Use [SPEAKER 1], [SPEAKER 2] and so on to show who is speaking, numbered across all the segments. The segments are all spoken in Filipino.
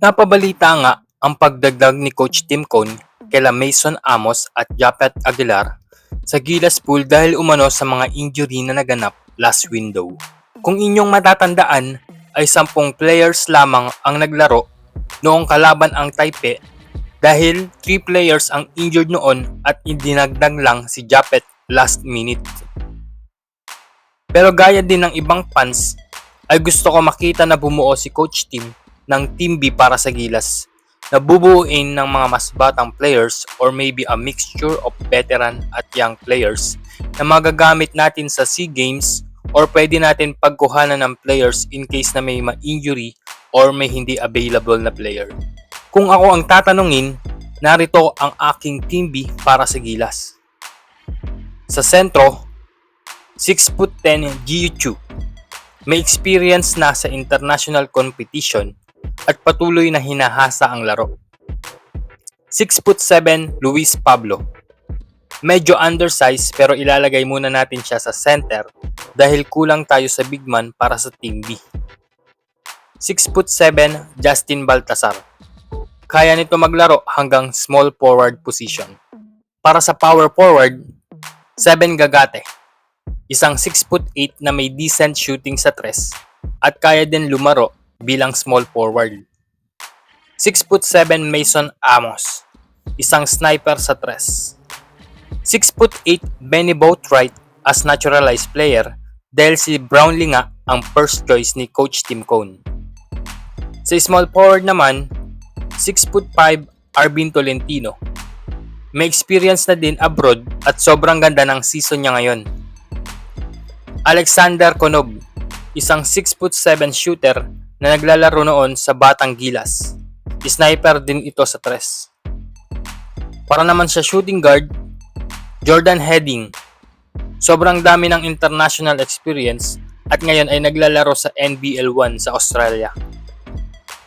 [SPEAKER 1] Napabalita nga ang pagdagdag ni Coach Tim Cone kila Mason Amos at Japet Aguilar sa Gilas Pool dahil umano sa mga injury na naganap last window. Kung inyong matatandaan ay sampung players lamang ang naglaro noong kalaban ang Taipei dahil 3 players ang injured noon at idinagdag lang si Japet last minute. Pero gaya din ng ibang fans, ay gusto ko makita na bumuo si Coach Tim ng Team B para sa Gilas na bubuuin ng mga mas batang players or maybe a mixture of veteran at young players na magagamit natin sa SEA Games or pwede natin pagkuhanan ng players in case na may ma-injury or may hindi available na player. Kung ako ang tatanungin, narito ang aking Team B para sa Gilas. Sa sentro, 6'10 Jiu Chu. May experience na sa international competition at patuloy na hinahasa ang laro. 6'7 Luis Pablo. Medyo undersized pero ilalagay muna natin siya sa center dahil kulang tayo sa big man para sa Team B. 6'7 Justin Baltasar. Kaya nito maglaro hanggang small forward position. Para sa power forward, 7 Gagate. Isang 6'8 na may decent shooting sa tres at kaya din lumaro bilang small forward. 6'7 Mason Amos. Isang sniper sa tres. 6'8 Benny Boatwright as naturalized player dahil si Brownlee nga ang first choice ni Coach Tim Cone. Sa small forward naman, 6'5 Arvin Tolentino. May experience na din abroad at sobrang ganda ng season niya ngayon. Alexander Konog, isang 6'7 shooter na naglalaro noon sa Batang Gilas. Sniper din ito sa tres. Para naman sa shooting guard, Jordan Heading. Sobrang dami ng international experience at ngayon ay naglalaro sa NBL 1 sa Australia.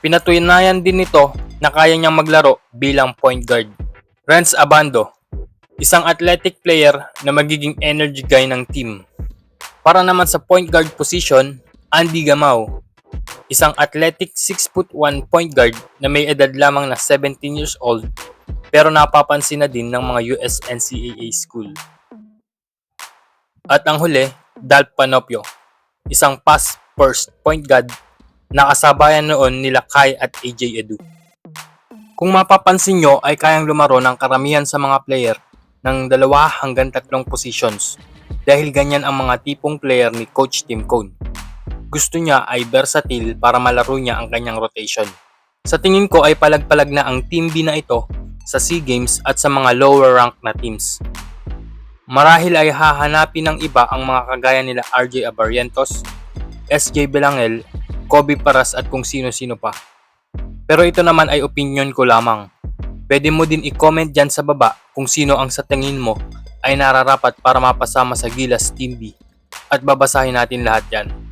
[SPEAKER 1] Pinatunayan din nito na kaya niyang maglaro bilang point guard. Renz Abando, isang athletic player na magiging energy guy ng team. Para naman sa point guard position, Andy Gamao, isang athletic 6'1 point guard na may edad lamang na 17 years old pero napapansin na din ng mga US NCAA school. At ang huli, Dalp Panopio, isang pass first point guard na kasabayan noon nila Kai at AJ Edu. Kung mapapansin nyo ay kayang lumaro ng karamihan sa mga player ng dalawa hanggang tatlong positions dahil ganyan ang mga tipong player ni Coach Tim Cone. Gusto niya ay versatile para malaro niya ang kanyang rotation. Sa tingin ko ay palagpalag na ang Team B na ito sa SEA Games at sa mga lower rank na teams. Marahil ay hahanapin ng iba ang mga kagaya nila RJ Abarientos, SJ Belangel, Kobe Paras at kung sino-sino pa. Pero ito naman ay opinion ko lamang. Pwede mo din i-comment dyan sa baba kung sino ang sa tingin mo ay nararapat para mapasama sa Gilas Team B at babasahin natin lahat yan.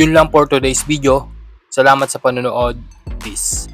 [SPEAKER 1] Yun lang for today's video. Salamat sa panonood. Peace.